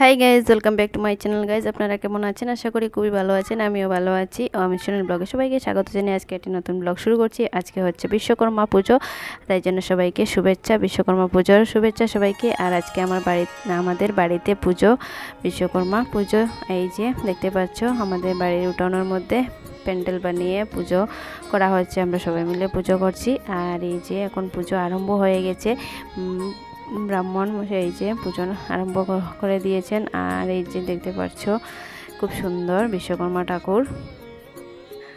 Hi guys welcome back to my channel guys আপনারা কেমন আছেন? আশা করি খুবই ভালো আছেন, আমিও ভালো আছি। ও, আমি শুনুন ব্লগে সবাইকে স্বাগত জানিয়ে আজকে একটি নতুন ব্লগ শুরু করছি। আজকে হচ্ছে বিশ্বকর্মা পুজো, তাই জন্য সবাইকে শুভেচ্ছা, বিশ্বকর্মা পুজোর শুভেচ্ছা সবাইকে। আর আজকে আমার বাড়ি আমাদের বাড়িতে পুজো, বিশ্বকর্মা পুজো। এই যে, দেখতে পাচ্ছ, আমাদের বাড়ির উঠানোর মধ্যে প্যান্ডেল বানিয়ে পুজো করা হচ্ছে আমরা সবাই মিলে পুজো করছি। আর এই যে এখন পুজো আরম্ভ হয়ে গেছে। ব্রাহ্মণ মশাই এই যে পুজো আরম্ভ করে দিয়েছেন। আর এই যে দেখতে পাচ্ছ, খুব সুন্দর বিশ্বকর্মা ঠাকুর।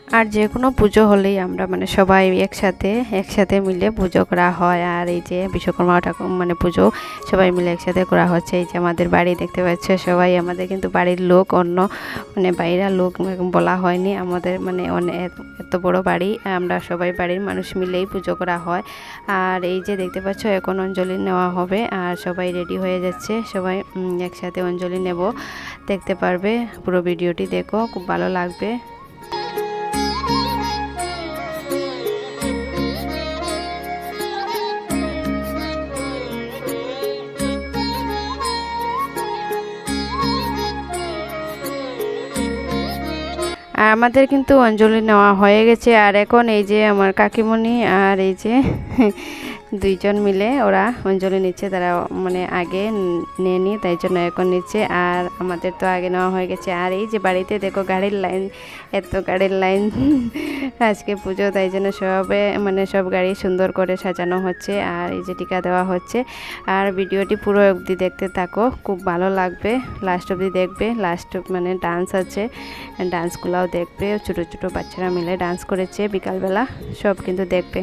আর যে কোনো পুজো হলেই আমরা মানে সবাই একসাথে একসাথে মিলে পুজো করা হয়। আর এই যে বিশ্বকর্মা ঠাকুর মানে পুজো সবাই মিলে একসাথে করা হচ্ছে। এই যে আমাদের বাড়ি দেখতে পাচ্ছ সবাই, আমাদের কিন্তু বাড়ির লোক অন্য মানে বাইরের লোক বলা হয়নি। আমাদের মানে অনেক এত বড় বাড়ি, আমরা সবাই বাড়ির মানুষ মিলেই পুজো করা হয়। আর এই যে দেখতে পাচ্ছ এখন অঞ্জলি নেওয়া হবে, আর সবাই রেডি হয়ে যাচ্ছে। সবাই একসাথে অঞ্জলি নেব। দেখতে পারবে পুরো ভিডিওটি, দেখো, খুব ভালো লাগবে। আর আমাদের কিন্তু অঞ্জলি নেওয়া হয়ে গেছে। আর এখন এই যে আমার কাকিমণি আর এই যে দুইজন মিলে ওরা অঞ্জলি নিচ্ছে, তারা মানে আগে নিয়ে নেয়নি তাই জন্য এখন নিচ্ছে। আর আমাদের তো আগে নেওয়া হয়ে গেছে। আর এই যে বাড়িতে দেখো গাড়ির লাইন, এত গাড়ির লাইন। আজকে পুজো, তাই জন্য সবে মানে সব গাড়ি সুন্দর করে সাজানো হচ্ছে আর এই যে টিকা দেওয়া হচ্ছে। আর ভিডিওটি পুরো অবধি দেখতে থাকো, খুব ভালো লাগবে। লাস্ট অবধি দেখবে, লাস্ট মানে ডান্স আছে, ডান্সগুলোও দেখবে। ছোটো ছোটো বাচ্চারা মিলে ডান্স করেছে বিকালবেলা, সব কিন্তু দেখবে।